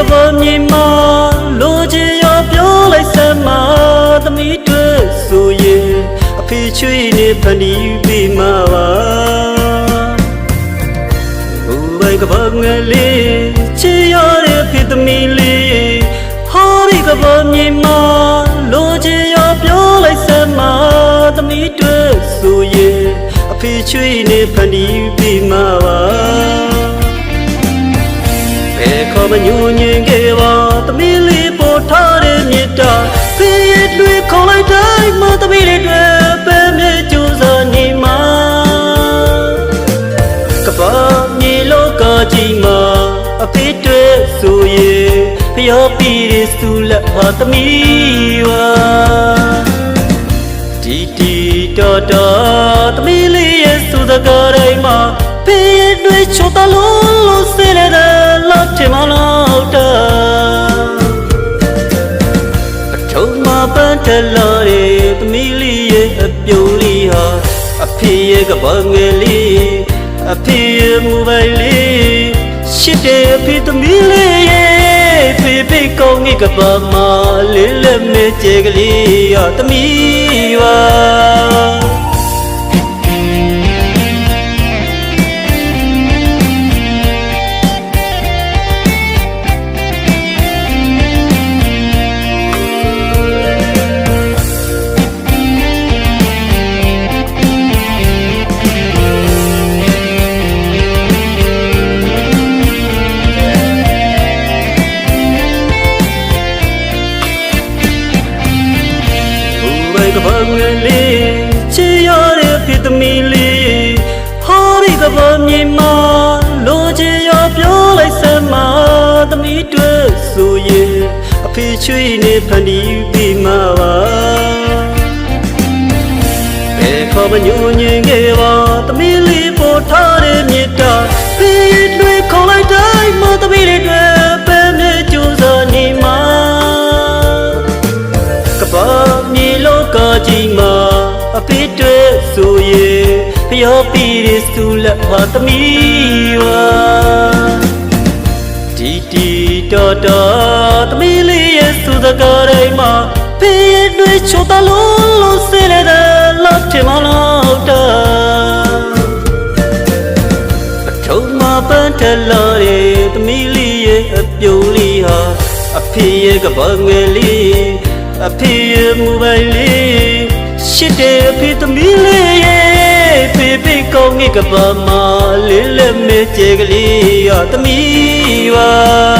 ကဘာမြေမှာလိုချင်ရပြောလိုက်စမ်းမသမီးတွေဆိုရင်အဖေချွေးနေဖန်တီးပြီးမှာပါဘူပိုင်ကဘာငယ်လေးချီရတဲ့ဖြစ်သမီးလေးဟောဒီကဘာမြေမှာလိုချင်ရပြောလိုက်စမ်းမသမီးတွေဆိုရင်အဖေချွေးနေဖန်တီးပြီးမှာပါဘယ်ခေါ် မညူညင်ခဲ့ပါသမီးလေးပေါ်ထားတဲ့မြတ်တာဖေးရတွေခေါ်လိုက်တိုင်းမသမီးလေးတွေပဲမြေကျူစားနေမှာကပမြေလောကကြီးမှာအဖေတွေဆိုရင်ဖျော်ပြီးရစုလက်ပါသမီးဝါတီတီတော်တော်သမီးလေးရဲ့စုစကားတိုင်းမှာဖေးရတွေချိုတလုံးလို့ ဖေရဲ့ကဘာငယ်လေးအဖေရဲ့မူပိုင်လေးရှစ်တဲ့အဖေသမီးလေးရဲ့ဖေဖေကောင်းကြီးကဘာမလေးလက်မဲ့ကျဲကလေးဟာသမီးပါ င်ကဘာငယ်လေးချီရတဲ့ဖြစ်သမီးလေးဟောဒီကဘာမြေမှာလိုချင်ရပြောလိုက်စမ်းမသမီးတွေဆိုရင်အဖေချွေးနေဖန်တီးပြီးမှာပါဘယ်ခေါ်မညူညင်ခဲ့ပါသမီးလေးပေါ်ထားတဲ့မြတ်တာဖေးတွေခေါ်လိုက်တိုင်းမသမီးလေးတွေ အဖေတွေဆိုရင်ဖျော်ပြီးရစုလက်ပါသမီးဝါတီတီတော်တော်သမီးလေးရဲ့စုစကားတိုင်းမှာဖေးတွေချိုတလုံးလို့စဲတဲ့လောက်ထင်မလို့တာပထုံးမပန်းထလာတဲ့သမီးလေးရဲ့အပြုံးလေးဟာအဖေရဲ့ကဘာငယ်လေးအဖေရဲ့မူပိုင်လေး ရှစ်တဲ့အဖေသမီးလေးရဲ့ဖေဖေကောင်းကြီးကဘာမလေးလက်မဲ့ကျဲကလေးဟာသမီးပါ